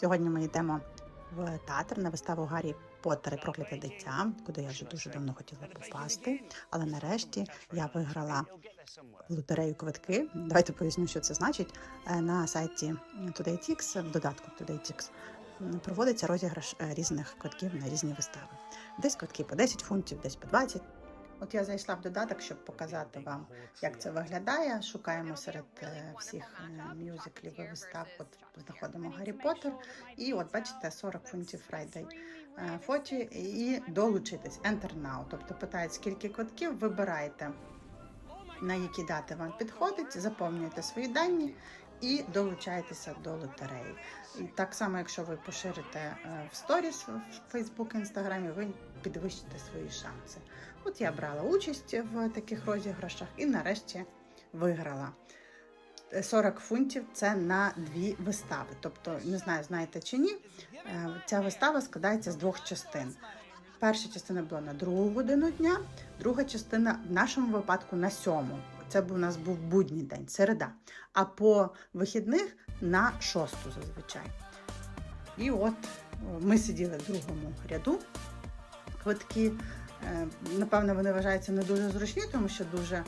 Сьогодні ми йдемо в театр на виставу Гаррі Поттер і прокляте дитя, куди я вже дуже давно хотіла попасти. Але нарешті я виграла лотерею квитки. Давайте поясню, що це значить. Е, На сайті TodayTix, в додатку TodayTix, проводиться розіграш е, різних квитків на різні вистави. Десь квитки по 10 фунтів, десь по 20. От я зайшла в додаток, щоб показати вам, як це виглядає. Шукаємо серед е, всіх е, мюзиклів і вистав. От знаходимо Гаррі Поттер. І от бачите, 40 фунтів е, фоті і долучитись. Enter now. Тобто питають, скільки квитків, вибираєте, на які дати вам підходить, заповнюєте свої дані. І долучаєтеся до лотереї. І так само, якщо ви поширите е, в сторіс в Facebook, Інстаграмі, ви підвищите свої шанси. От я брала участь в таких розіграшах і нарешті виграла. Е, 40 фунтів це на дві вистави. Тобто, не знаю, знаєте чи ні, е, ця вистава складається з двох частин. Перша частина була на другу годину дня, друга частина в нашому випадку на сьому. Це був у нас був будній день, середа. А по вихідних на шосту зазвичай. І от ми сиділи в другому ряду. Квитки, е, напевно, вони вважаються не дуже зручні, тому що дуже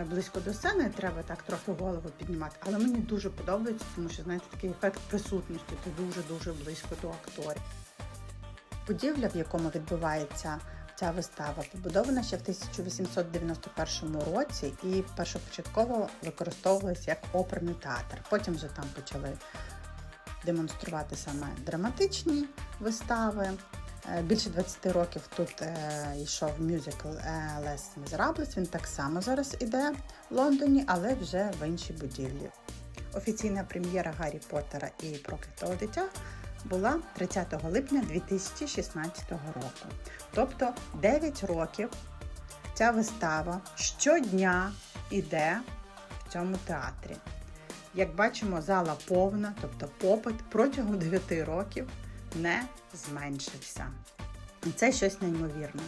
е, близько до сцени треба так трохи голову піднімати. Але мені дуже подобається, тому що знаєте, такий ефект присутності. Ти дуже-дуже близько до акторів. Будівля, в якому відбувається ця вистава, побудована ще в 1891 році і першопочатково використовувалась як оперний театр. Потім вже там почали демонструвати саме драматичні вистави. Е, Більше 20 років тут е, йшов мюзикл е, Les Він так само зараз іде в Лондоні, але вже в іншій будівлі. Офіційна прем'єра Гаррі Поттера і проклятого дитя була 30 липня 2016 року. Тобто 9 років ця вистава щодня іде в цьому театрі. Як бачимо, зала повна, тобто попит протягом 9 років не зменшився. І це щось неймовірне.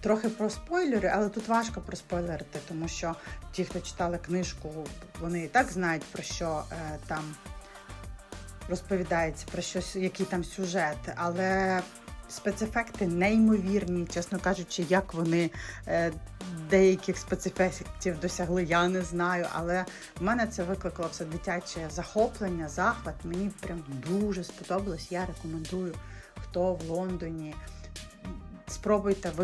Трохи про спойлери, але тут важко проспойлерити, тому що ті, хто читали книжку, вони і так знають про що е, там розповідається, про що, який там сюжет, але спецефекти неймовірні, чесно кажучи, як вони е, деяких спецефектів досягли, я не знаю. Але в мене це викликало все дитяче захоплення, захват. Мені прям дуже сподобалось. Я рекомендую, хто в Лондоні. Спробуйте ви.